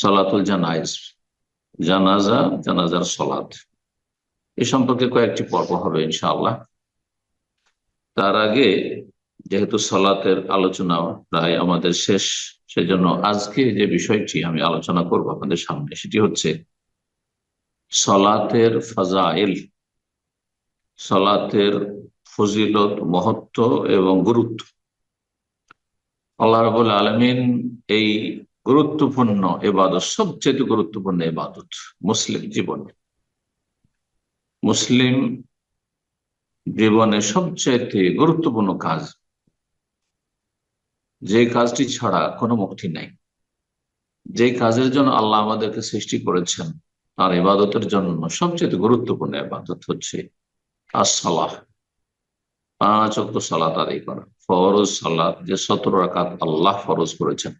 সলাতুল জানাইজ, জানাজা, জানাজার সলাদ এ সম্পর্কে কয়েকটি পর্ব হবে, ইনশাআল্লাহ। তার আগে, যেহেতু সলাতের আলোচনা প্রায় আমাদের শেষ, সেজন্য আজকে যে বিষয়টি আমি আলোচনা করব আপনাদের সামনে, সেটি হচ্ছে সলাতের ফাজাইল, সলাতের ফজিলত, মহত্ব এবং গুরুত্ব। আল্লাহ রবুল আলমিন এই গুরুত্বপূর্ণ এবাদত সবচেয়ে গুরুত্বপূর্ণ এবাদত, মুসলিম জীবনে। মুসলিম জীবনে সবচেয়ে গুরুত্বপূর্ণ কাজ, যে কাজটি ছাড়া কোনো মুক্তি নাই। যে কাজের জন্য আল্লাহ আমাদেরকে সৃষ্টি করেছেন, তার ইবাদতের জন্য সবচেয়ে গুরুত্বপূর্ণ ইবাদত হচ্ছে আসলাহ পাঁচ অক্ট সালাত আদায় করা, ফরজ সালাত যে সতেরো রাকাত আল্লাহ ফরজ করেছেন।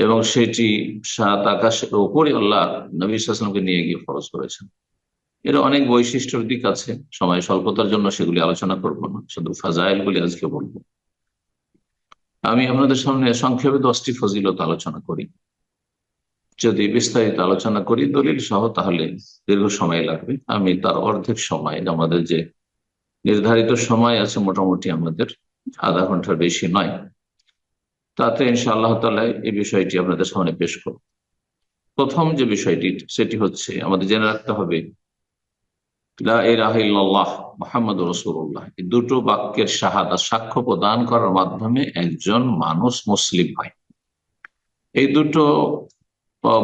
এবং সেটি সাত আকাশের ওপরে আল্লাহ নবী নিয়ে গিয়ে ফরজ করেছেন। এর অনেক বৈশিষ্ট্যর দিক আছে। সময় স্বল্পতার জন্য সেগুলি আলোচনা করব না। শুধু ফাজাইল গুলি আজকে বলব। আমি আপনাদের সামনে সংক্ষেপে দশটি ফজিলত আলোচনা করি। যদি বিস্তারিত আলোচনা করি দলিল সহ, তাহলে দীর্ঘ সময় লাগবে। আমি তার অর্ধেক সময়, আমাদের যে নির্ধারিত সময় আছে মোটামুটি আমাদের আধা ঘণ্টার বেশি নয়। তাতে ইনশা আল্লাহ তালা এই বিষয়টি আপনাদের সামনে পেশ করব। প্রথম যে বিষয়টি, সেটি হচ্ছে আমাদের জেনে রাখতে হবে মোহাম্মদ দুটো বাক্যের শাহাদা সাক্ষ্য প্রদান করার মাধ্যমে একজন মানুষ মুসলিম হয়। এই দুটো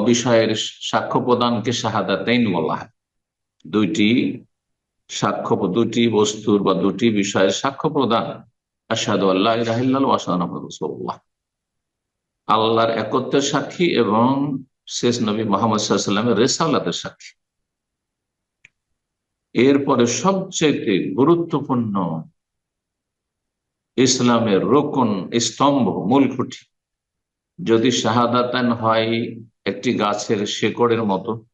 বিষয়ের সাক্ষ্য প্রদানকে শাহাদাতাইন বলা হয়। দুইটি সাক্ষ্য দুটি বস্তুর বা দুটি বিষয়ের সাক্ষ্য প্রদান। আসাদু আল্লাহ রাহিল্লাহ আল্লাহর একত্রের সাক্ষী এবং শেষ নবী মোহাম্মদ সাল্লামের রেসালাতের সাক্ষী। এরপরে সবচেয়ে গুরুত্বপূর্ণ ইসলামের রোকন স্তম্ভ, মূল খুঁটি। যদি শাহাদাতান হয় একটি গাছের শেকড়ের মতো,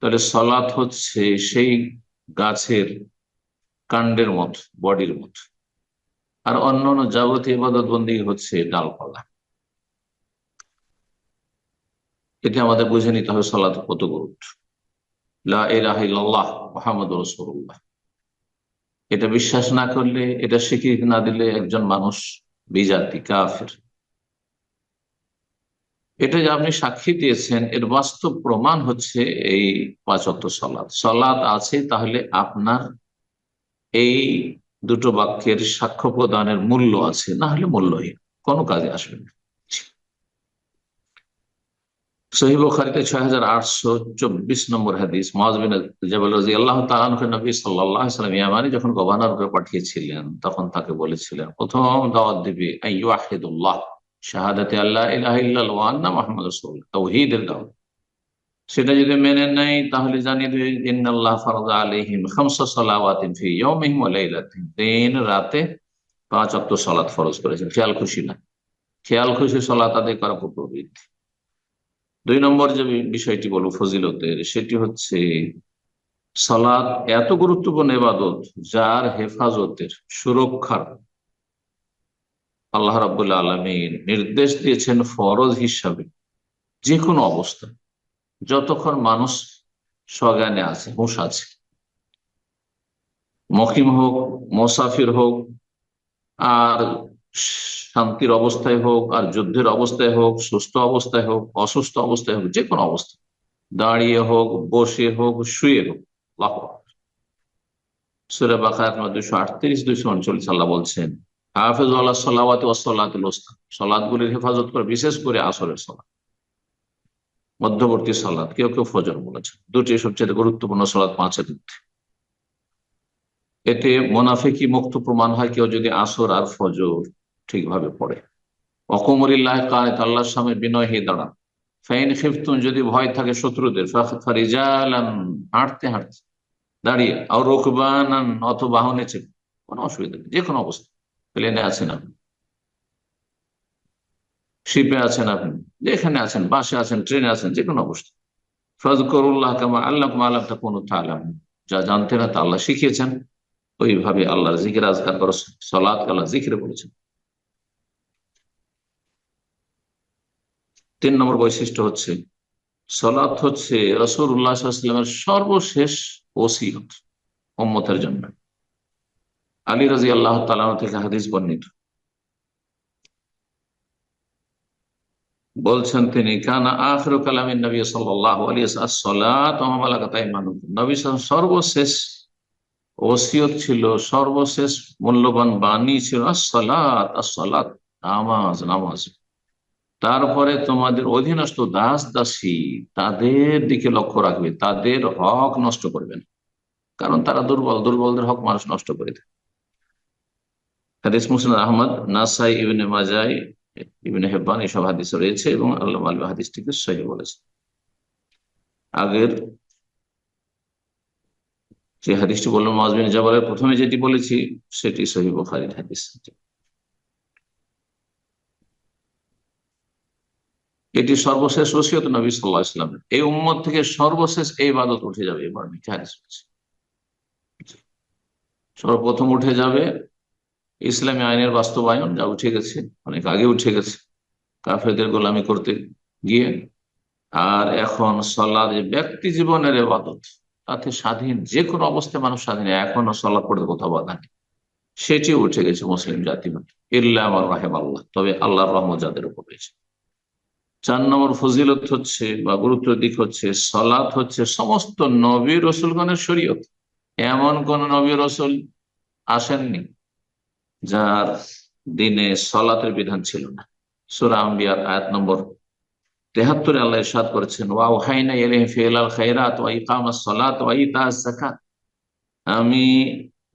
তাহলে সলাৎ হচ্ছে সেই গাছের কাণ্ডের মতো, বডির মতো। আর অন্য অন্য যাবতীয় ইবাদত বন্দী হচ্ছে ডালপালা। এটা আমাদের বুঝে নিতে হবে সলাৎ কত রসুল্লাহ এটা বিশ্বাস না করলে, এটা স্বীকৃতি না দিলে একজন মানুষ বিজাতি, কাফের। এটা যে আপনি সাক্ষী দিয়েছেন, এর বাস্তব প্রমাণ হচ্ছে এই পাঁচত্ব সলাদ সলাদ আছে, তাহলে আপনার এই দুটো বাক্যের সাক্ষ্য প্রদানের মূল্য আছে, না হলে মূল্যহীন। কোনো কাজে আসবে না। ছয় হাজার আটশো চব্বিশ নম্বর হাদিস। মহাজবিন রাজি আল্লাহ তালানকে নবী সাল্লাহ সাল্লাম ইয়ামানি যখন গভর্নর করে পাঠিয়েছিলেন, তখন তাকে বলেছিলেন, প্রথম দাওয়াত দিবি আইয়াহিদুল্লাহ শাহাদাতে আল্লাহ তৌহিদের দাওয়াত। সেটা যদি মেনে নেই তাহলে জানিয়ে দেবে, ইন্নাল্লাহ ফরদা আলাইহিম খামসা ফি দিন রাতে পাঁচ ওয়াক্ত সালাত ফরজ করেছেন। খেয়াল খুশি না? খেয়াল খুশি সালাত আদায় করা প্রবৃত্তি। দুই নম্বর যে বিষয়টি বলব ফজিলতের, সেটি হচ্ছে সালাদ এত গুরুত্বপূর্ণ এবাদত যার হেফাজতের সুরক্ষার আল্লাহ রাবুল্লাহ আলমী নির্দেশ দিয়েছেন ফরজ হিসাবে যে কোনো অবস্থা যতক্ষণ মানুষ সজ্ঞানে আছে, হুঁশ আছে, মকিম হোক, মোসাফির হোক, আর শান্তির অবস্থায় হোক আর যুদ্ধের অবস্থায় হোক, সুস্থ অবস্থায় হোক, অসুস্থ অবস্থায় হোক, যে কোনো অবস্থা, দাঁড়িয়ে হোক, বসে হোক, শুয়ে হোক লাহ সুরে বাকায়াত ওস্তাদ সলাদগুলির হেফাজত করে, বিশেষ করে আসরের সলাদ মধ্যবর্তী সালাদ কেউ কেউ ফজর দুটি সবচেয়ে গুরুত্বপূর্ণ পাঁচের মধ্যে। এতে মোনাফেকি মুক্ত প্রমাণ হয়, কেউ যদি আসর আর ফজর ঠিকভাবে পড়ে। অকমরিল্লাহ কায়ত আল্লাহর সামনে বিনয় হয়ে দাঁড়ান। ফাইন খিফতুন, যদি ভয় থাকে শত্রুদের হাঁটতে হাঁটতে দাঁড়িয়ে আর রোকবান অত বাহনে চেপে কোনো অসুবিধা নেই, যে কোনো অবস্থা। প্লেনে আছেন আপনি। শিপে আছেন আপনি, যেখানে আছেন, বাসে আছেন, ট্রেনে আছেন, যে কোনো অবস্থা। ফজকরুল্লাহ কামা আল্লাহ আল্লাহ কোনো তালাম যা জানতে না তা আল্লাহ শিখিয়েছেন। ওইভাবে আল্লাহ জিকির আজকার করো সলাদ আল্লাহ জিকিরে বলেছেন। তিন নম্বর বৈশিষ্ট্য হচ্ছে সলাৎ হচ্ছে রসুল উল্লাহামের সর্বশেষ ওসিয়ত উম্মতের জন্য। আলী রাজি আল্লাহ তালাম থেকে হাদিস বর্ণিত। বলছেন তিনি, কানা আখর কালামের নবী সাল্লাহ আলী নবী সর্বশেষ ওসিয়ত ছিল, সর্বশেষ মূল্যবান বাণী ছিল আসলাত আসলাত নামাজ নামাজ। তারপরে তোমাদের অধীনস্থ দাস দাসী তাদের দিকে লক্ষ্য রাখবে, তাদের হক নষ্ট করবে না। কারণ তারা দুর্বল, দুর্বলদের হক মানুষ নষ্ট করে দেয়। হাদিস মুসলিম আহমদ, নাসাই ইবিনে মাজাই, ইবিনে হেব্বান এইসব হাদিস রয়েছে এবং আল্লাহ আলম হাদিসটিকে সহি বলেছে। আগের যে হাদিসটি বললাম মাজবিন জবালের প্রথমে যেটি বলেছি, সেটি সহি বখারির হাদিস। এটি সর্বশেষ ওসিয়ত নবী সাল্লাহ ইসলামের এই উম্মত থেকে সর্বশেষ এই বাদত উঠে যাবে, এবার হাদিস সর্বপ্রথম উঠে যাবে ইসলামী আইনের বাস্তবায়ন, যা উঠে গেছে, অনেক আগে উঠে গেছে, কাফেরদের গোলামি করতে গিয়ে। আর এখন যে ব্যক্তি জীবনের এবাদত তাতে স্বাধীন যে কোনো অবস্থায় মানুষ স্বাধীন, এখনও সল্লাহ পড়ে কোথাও বাধা নেই। সেটি উঠে গেছে মুসলিম জাতি ইল্লা আমার রাহেম আল্লাহ তবে আল্লাহর রহমত যাদের উপর রয়েছে। চার নম্বর ফজিলত হচ্ছে বা গুরুত্ব দিক হচ্ছে সলাৎ হচ্ছে সমস্ত নবী রসুলগণের শরীয়ত। এমন কোন নবী রসুল আসেননি যার দিনে সলাতের বিধান ছিল না। সুরা আম্বিয়ার আয়াত নম্বর তেহাত্তরে আল্লাহ ইরশাদ করেছেন, ওয়া ওয়াহাইনা ইলাইহি ফিলাল খায়রাত ওয়া ইকামাস সালাত ওয়া ইতাস যাকাত। আমি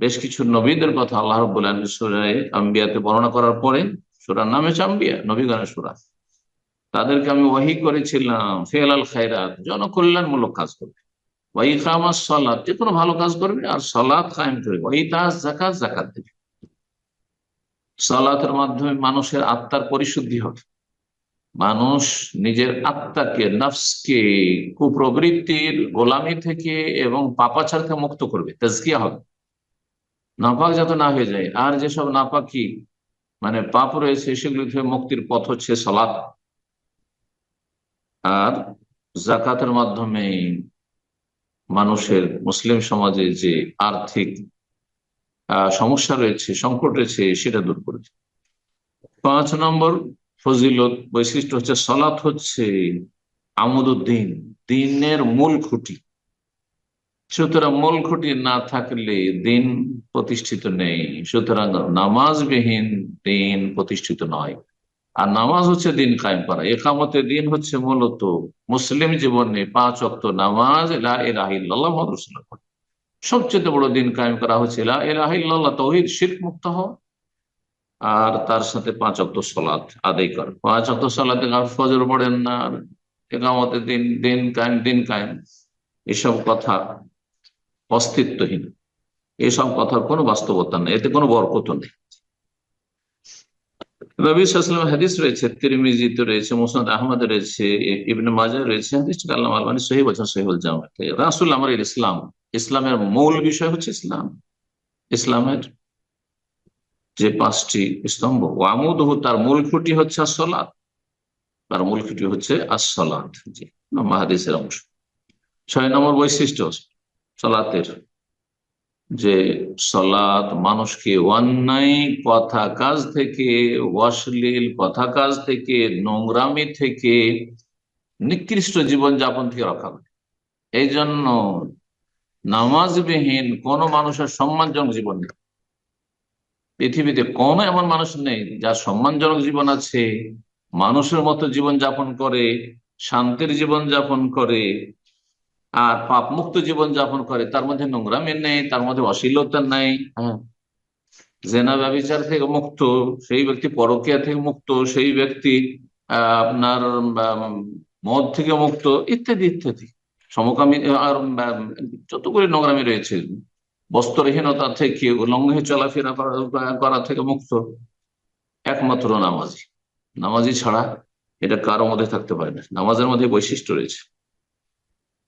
বেশ কিছু নবীদের কথা আল্লাহ রাব্বুল আলামিন সূরা আম্বিয়াতে বর্ণনা করার পরে সূরার নাম হচ্ছে আম্বিয়া, নবীগণের সূরা। তাদেরকে আমি ওয়াহি করেছিলাম। ফেলাল খায়রাত, জনকল্যাণমূলক কাজ করবে। ওয়া ইকামাস সালাত, যে কোনো ভালো কাজ করবে আর সালাত কায়েম করবে। ওয়া ইতাস যাকাত যাকাত দেবে। সালাতের মাধ্যমে মানুষের আত্মার পরিশুদ্ধি হবে। মানুষ নিজের আত্মাকে, নফসকে, কুপ্রবৃত্তির গোলামি থেকে এবং পাপাচার থেকে মুক্ত করবে। তেজকিয়া হবে। নাপাক যাতে না হয়ে যায়, আর যেসব নাপাকি মানে পাপ রয়েছে সেগুলি থেকে মুক্তির পথ হচ্ছে সলাৎ আর জাকাতের মাধ্যমে মানুষের মুসলিম সমাজে যে আর্থিক সমস্যা রয়েছে, সংকট রয়েছে, সেটা দূর করেছে। পাঁচ নম্বর ফজিলত, বৈশিষ্ট্য হচ্ছে সলাৎ হচ্ছে আমদুদ্দিন দিনের মূল খুঁটি। সুতরাং মূল খুঁটি না থাকলে দিন প্রতিষ্ঠিত নেই। সুতরাং নামাজবিহীন দিন প্রতিষ্ঠিত নয়। আর নামাজ হচ্ছে দিন কায়েম করা। একামতে দিন হচ্ছে মূলত মুসলিম জীবনে পাঁচ অক্ত নামাজ সবচেয়ে বড় দিন কায়েম করা হচ্ছে তহিদ শিল্প মুক্ত হওয়া। আর তার সাথে পাঁচ অক্ত সলাদ আদায় কর। পাঁচ অক্ত সলাতে ফজর পড়েন না। একামতে দিন দিন কায়েম দিন কায়েম। এসব কথা অস্তিত্বহীন। এসব কথার কোনো বাস্তবতা নেই। এতে কোনো বরকত নেই। হাদিস রয়েছে রয়েছে আহমদ রয়েছে, ইবনে মাজা রয়েছে আল্লাহ আলমানি জামাতে রাসুল আমার ইসলাম, ইসলামের মূল বিষয় হচ্ছে ইসলাম। ইসলামের যে পাঁচটি স্তম্ভ ওয়ামুদ তার মূল খুঁটি হচ্ছে আসলাদ তার মূল খুঁটি হচ্ছে আসলাদ জি মাহাদিসের অংশ। ছয় নম্বর বৈশিষ্ট্য, সলাতের যে সলাদ মানুষকে অন্যায় কথা কাজ থেকে, অশ্লীল কথা কাজ থেকে, নোংরামি থেকে নিকৃষ্ট জীবন যাপন থেকে রক্ষা করে। এই জন্য নামাজবিহীন কোন মানুষের সম্মানজনক জীবন নেই। পৃথিবীতে কোন এমন মানুষ নেই যার সম্মানজনক জীবন আছে, মানুষের মতো জীবন যাপন করে, শান্তির জীবন যাপন করে আর পাপ মুক্ত জীবন যাপন করে, তার মধ্যে নোংরামি নেই, তার মধ্যে অশ্লীলতা নেই। হ্যাঁ। জেনা ব্যবচার থেকে মুক্ত, সেই ব্যক্তি পরকিয়া থেকে মুক্ত, সেই ব্যক্তি আপনার মদ থেকে মুক্ত, ইত্যাদি ইত্যাদি। সমকামী, আর যতগুলি নোংরামি রয়েছে, বস্ত্রহীনতা থেকে, লঙ্ঘে চলাফেরা করা থেকে মুক্ত, একমাত্র নামাজি। নামাজি ছাড়া এটা কারও মধ্যে থাকতে পারে না। নামাজের মধ্যে বৈশিষ্ট্য রয়েছে।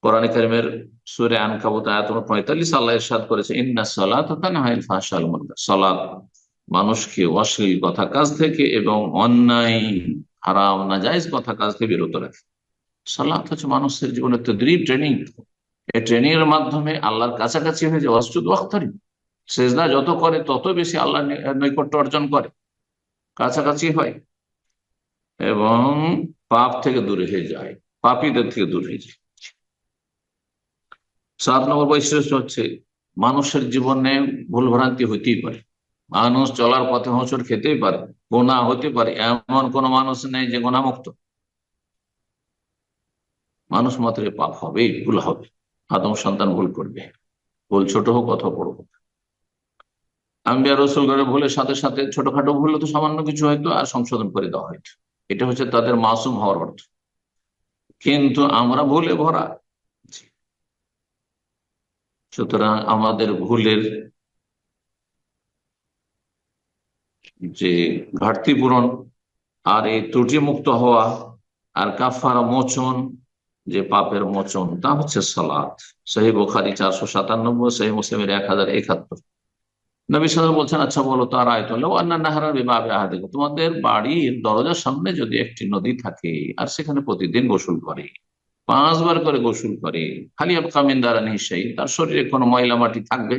কোরআন কারিমের সুরে আনকাবুত আয়াত পঁয়তাল্লিশ আল্লাহ ইরশাদ করেছে, ইন্না সালাত সালাত মানুষকে অশ্লীল কথা কাজ থেকে এবং অন্যায়, হারাম নাজাইজ কথা কাজ থেকে বিরত রাখে। সালাত হচ্ছে মানুষের জীবনের তদ্রিব ট্রেনিং এই ট্রেনিং এর মাধ্যমে আল্লাহর কাছাকাছি হয়ে যায় অসুদ ওয়াক্তারি। সেজদা যত করে, তত বেশি আল্লাহ নৈকট্য অর্জন করে। কাছাকাছি হয় এবং পাপ থেকে দূরে হয়ে যায়, পাপীদের থেকে দূরে হয়ে যায়। সাত নম্বর বৈশিষ্ট্য হচ্ছে মানুষের জীবনে ভুল ভ্রান্তি হইতেই পারে। মানুষ চলার পথে হোঁচট খেতেই পারে গোনা হতে পারে, এমন কোন মানুষ নেই যে গোনামুক্ত মানুষ মাত্র পাপ হবে, ভুল হবে আদম সন্তান ভুল করবে, ভুল ছোট হোক অথবা বড় হোক। আম্বিয়া করে ভুলের সাথে সাথে ছোটখাটো ভুল তো সামান্য কিছু হয়তো আর সংশোধন করে দেওয়া হয়তো এটা হচ্ছে তাদের মাসুম হওয়ার অর্থ। কিন্তু আমরা ভুলে ভরা সুতরাং আমাদের ভুলের যে ঘাটতি পূরণ আর এই ত্রুটি মুক্ত হওয়া আর কাফার মোচন, যে পাপের মোচন, তা হচ্ছে সালাদ সহি বোখারি চারশো সাতানব্বই সহি মুসলিমের এক হাজার একাত্তর। নবী সাল বলছেন আচ্ছা বলো তার আয়তন নাহারা বিবাহে আহাদে তোমাদের বাড়ির দরজার সামনে যদি একটি নদী থাকে, আর সেখানে প্রতিদিন গোসল করে পাঁচবার করে গোসল করে, খালি কামিন্দারা নিশ্চয়ই তার শরীরে কোনো ময়লা মাটি থাকবে,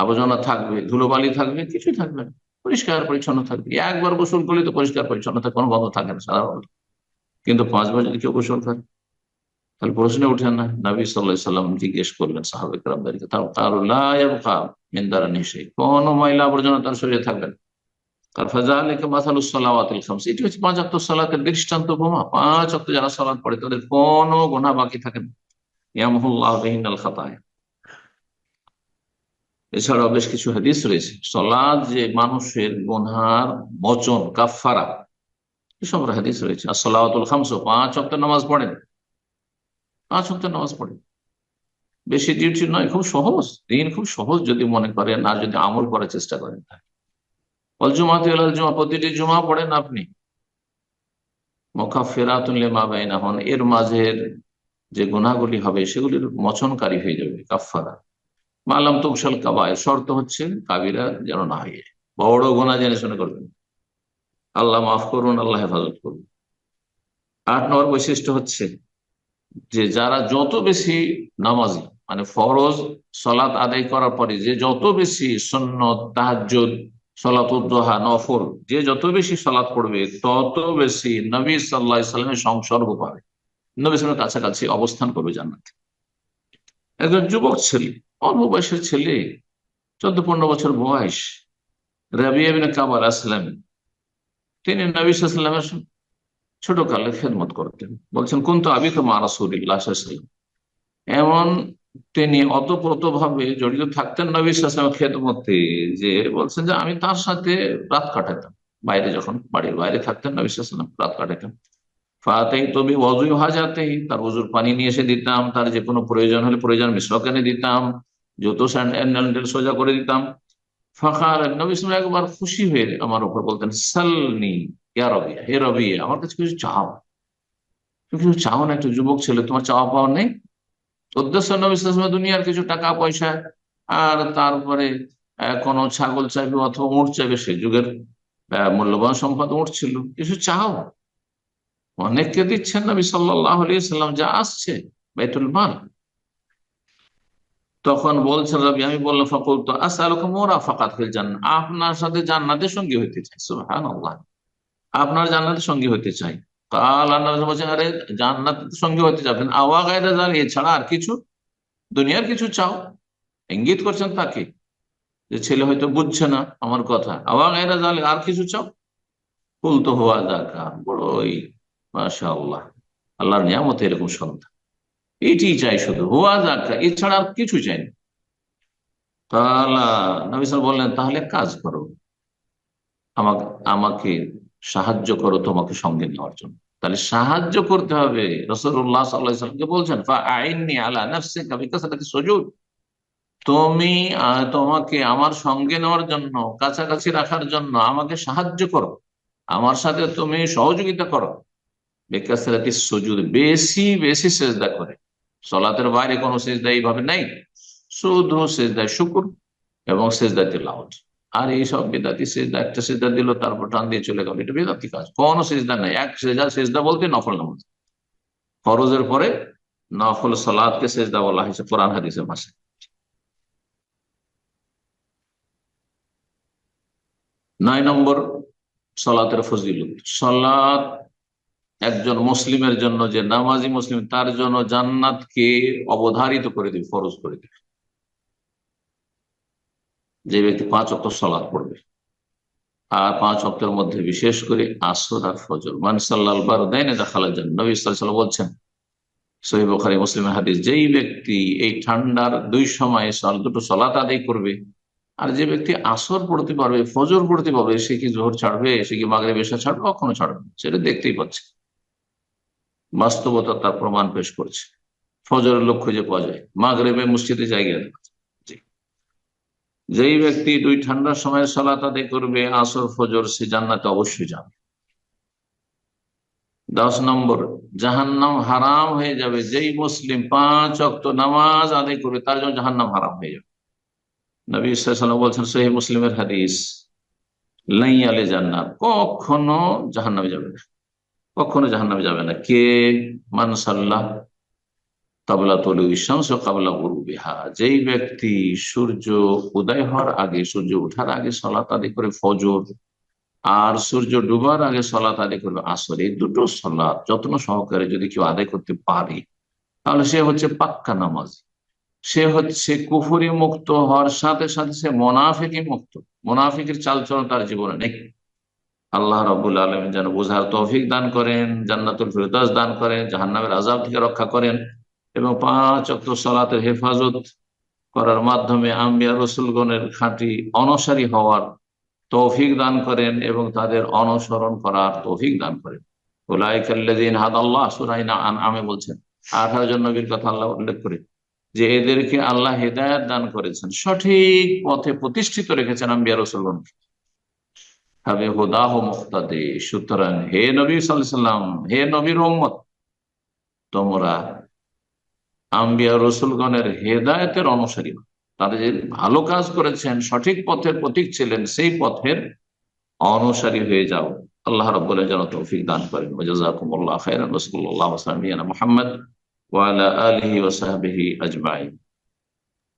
আবর্জনা থাকবে, ধুলোবালি থাকবে, কিছুই থাকবে না। পরিষ্কার পরিচ্ছন্ন থাকবে। একবার গোসল করলে তো পরিষ্কার পরিচ্ছন্ন থাকে কোনো গন্ধ থাকে না, সাধারণত। কিন্তু পাঁচবার যদি কেউ গোসল করে, তাহলে প্রশ্নে উঠে না। নবী সাল্লাহ সাল্লাম জিজ্ঞেস করলেন সাহাবেক রামদারিকে তার তার মিন্দারা নিশ্চয়ই কোনো ময়লা আবর্জনা তার শরীরে থাকবে না। ফাজালিকে মাসালুসালাওয়াতিল খামস এটি পাঁচ অক্ট এছাড়াও বেশ কিছু হাদিস রয়েছে। সলাদ যে মানুষের বচন কাফারা এসব হাদিস রয়েছে। আর পাঁচ অক্ট নামাজ পড়েন। পাঁচ অক্ট নামাজ পড়েন। বেশি ডিউটি নয়, খুব সহজ। দিন খুব সহজ যদি মনে করেন, আর যদি আমল করার চেষ্টা করেন। জুমাতে জুমা প্রতিটি জুমা পড়েন আপনি। এর মাঝের যে গুণাগুলি হবে সেগুলির হয়ে যাবে কাফারা মালাম কাবায় শর্ত হচ্ছে কাবিরা যেন না হয়ে বড় গোনা জেনে শুনে করবেন। আল্লাহ মাফ করুন, আল্লাহ হেফাজত করুন। আট নম্বর বৈশিষ্ট্য হচ্ছে যে যারা যত বেশি নামাজি মানে ফরজ সলাৎ আদায় করার পরে যে যত বেশি সন্ন্যত তাহাজ্জুদ সলাতুদ্দোহা, নফল। যে যত বেশি সলাৎ পড়বে, তত বেশি নবী সংসর্গ পাবে। নবী কাছাকাছি অবস্থান করবে জান্নাতে। একজন যুবক ছেলে, অল্প বয়সের ছেলে চোদ্দ পনেরো বছর বয়স, রাবিয়া কাবার আসলাম তিনি নবী সাল্লামের ছোট কালে খেদমত করতেন। বলছেন কোন তো আবি তো মা এমন তিনি অতপ্রত ভাবে জড়িত থাকতেন নবী সালামের খেদমতে, যে বলছেন যে আমি তার সাথে রাত কাটাতাম। বাইরে যখন, বাড়ির বাইরে থাকতেন নবী সালাম রাত কাটাতাম ফাতেই তবে অজুই হাজাতেই, তার অজুর পানি নিয়ে এসে দিতাম, তার যে কোনো প্রয়োজন হলে প্রয়োজন মিশ্রক এনে দিতাম, জুতো স্যান্ডেল সোজা করে দিতাম। ফাঁকার নবী সালাম একবার খুশি হয়ে আমার উপর বলতেন, সালনি, ইয়া রবিয়া হে রবিয়া আমার কাছে কিছু চাও। তুমি কিছু চাও না? একটু যুবক ছেলে, তোমার চাওয়া পাওয়া নেই? উদ্দেশ্য নবী দুনিয়ার কিছু টাকা, পয়সা আর তারপরে কোনো ছাগল চাইবে অথবা উঠ চাইবে, সে যুগের মূল্যবান সম্পদ উঠ ছিল। কিছু চাও? অনেককে দিচ্ছেন নবী সাল্লাহ সাল্লাম যা আসছে বেতুল মাল। তখন বলছেন রবি, আমি বললাম ফকুল তো আসা মোরা ফাকাত ফিল জান আপনার সাথে জান্নাতের সঙ্গী হইতে চাই সুহান আপনার জান্নাতের সঙ্গী হইতে চাই। কাল আল্লাহ বলছেন, আরে জান্নাতের সঙ্গী হতে যাবেন। আওয়া গায়রা জান এছাড়া আর কিছু? দুনিয়ার কিছু চাও? ইঙ্গিত করছেন তাকে, যে ছেলে হয়তো বুঝছে না আমার কথা। আওয়া গায়রা জালে আর কিছু চাও? ফুল তো হওয়া দেখা বড়ই মাসা আল্লাহ আল্লাহর নিয়ামত এরকম সন্তান। এটি চাই শুধু, হুয়া দেখা এছাড়া আর কিছু চাই না। তাহলে নবী বললেন, তাহলে কাজ করো। আমাকে আমাকে সাহায্য করো তোমাকে সঙ্গে নেওয়ার জন্য। তাহলে সাহায্য করতে হবে। রসুল্লাহ সাল্লামকে বলছেন সজুদ। তুমি তোমাকে আমার সঙ্গে নেওয়ার জন্য, কাছাকাছি রাখার জন্য আমাকে সাহায্য করো। আমার সাথে তুমি সহযোগিতা করো। বেকাসারাতি সজুদ, বেশি বেশি সেজদা করে। সলাতের বাইরে কোনো সেজদা এইভাবে নেই। শুধু সেজদায় শুকুর এবং সেজদায় তিলাওয়াত। আর এইসব বেদাতি সেজদা, একটা সেজদা দিল, তারপর টান দিয়ে চলে গেল। এটা বেদাতি কাজ। কোনো সেজদা নাই। এক সেজদা সেজদা বলতে নফল নামাজ। ফরজের পরে নফল সালাদকে সেজদা বলা হয়েছে কোরআন হাদিসের মাসে নয় নম্বর সলাতের ফজিলত। সলাৎ একজন মুসলিমের জন্য, যে নামাজি মুসলিম, তার জন্য জান্নাতকে অবধারিত করে দিবে, ফরজ করে দিবে। যে ব্যক্তি পাঁচ অক্ট সলাৎ পড়বে, আর পাঁচ অক্টের মধ্যে বিশেষ করে আসর আর ফজর। মানসাল্লাল বারদাইনে দেখালা যান নবী সাল্লাম বলছেন সহিব খারি মুসলিম হাদিস, যেই ব্যক্তি এই ঠান্ডার দুই সময় দুটো সলাত আদায় করবে, আর যে ব্যক্তি আসর পড়তে পারবে, ফজর পড়তে পারবে, সে কি জোহর ছাড়বে, সে কি মাগরে বেশা ছাড়বে, কখনো ছাড়বে সেটা দেখতেই পাচ্ছে। বাস্তবতা তার প্রমাণ পেশ করছে। ফজরের লক্ষ্য যে পাওয়া যায়। মাগরেবে মসজিদে জায়গায় যেই ব্যক্তি দুই ঠান্ডার সময় সলাত আদায় করবে, আসর, ফজর, সে জান্নাতে অবশ্যই যাবে। দশ নম্বর, জাহান্নাম হারাম হয়ে যাবে। যেই মুসলিম পাঁচ অক্ত নামাজ আদায় করবে, তার জন্য জাহান্নাম হারাম হয়ে যাবে। নবী সাল্লাম বলছেন সহি মুসলিমের হাদিস লাই আলে জান্নাত। কখনো জাহান্নামে যাবে না। কখনো জাহান্নামে যাবে না। কে? মানসাল্লাহ কাবলা তলু ইসামস কাবলা বিহা যেই ব্যক্তি সূর্য উদয় হওয়ার আগে, সূর্য উঠার আগে সলাত আদি করে ফজর আর সূর্য ডুবার আগে সলাত আদি করবে আসর, এই দুটো সলাৎ যত্ন সহকারে যদি কেউ আদায় করতে পারে, তাহলে সে হচ্ছে পাক্কা নামাজ। সে হচ্ছে কুফুরি মুক্ত হওয়ার সাথে সাথে সে মোনাফিকি মুক্ত। মোনাফিকের চালচলন তার জীবনে নেই। আল্লাহ রবুল আলম যেন বোঝার তৌফিক দান করেন, জান্নাতুল ফিরদাস দান করেন, জাহান্নামের আজাব থেকে রক্ষা করেন। এবং পাঁচ অক্ট সলাতের হেফাজত করার মাধ্যমে আম্বিয়া রসুলগণের খাঁটি অনসারী হওয়ার তৌফিক দান করেন এবং তাদের অনুসরণ করার তৌফিক দান করেন। ওলাইকাল্লাদিন আল্লাহ সুরাইনা আমি বলছেন। আঠারো জন নবীর কথা আল্লাহ উল্লেখ করে যে এদেরকে আল্লাহ হেদায়ত দান করেছেন, সঠিক পথে প্রতিষ্ঠিত রেখেছেন আম্বিয়া রসুলগণকে হবে হুদাহ মুক্তাদে, সুতরাং হে নবী সাল্লাম হে নবীর তোমরা আম্বিয়া রসুলগণের হেদায়তের অনুসারী তাদের যে ভালো কাজ করেছেন, সঠিক পথের প্রতীক ছিলেন, সেই পথের অনুসারী হয়ে যাও। আল্লাহ রব্বুল যেন তৌফিক দান করেন। ওজাকুমুল্লাহ খাইরান রসুল্লাহ মোহাম্মদ ওয়ালা আলহি ওসাহাবিহি আজমাইন।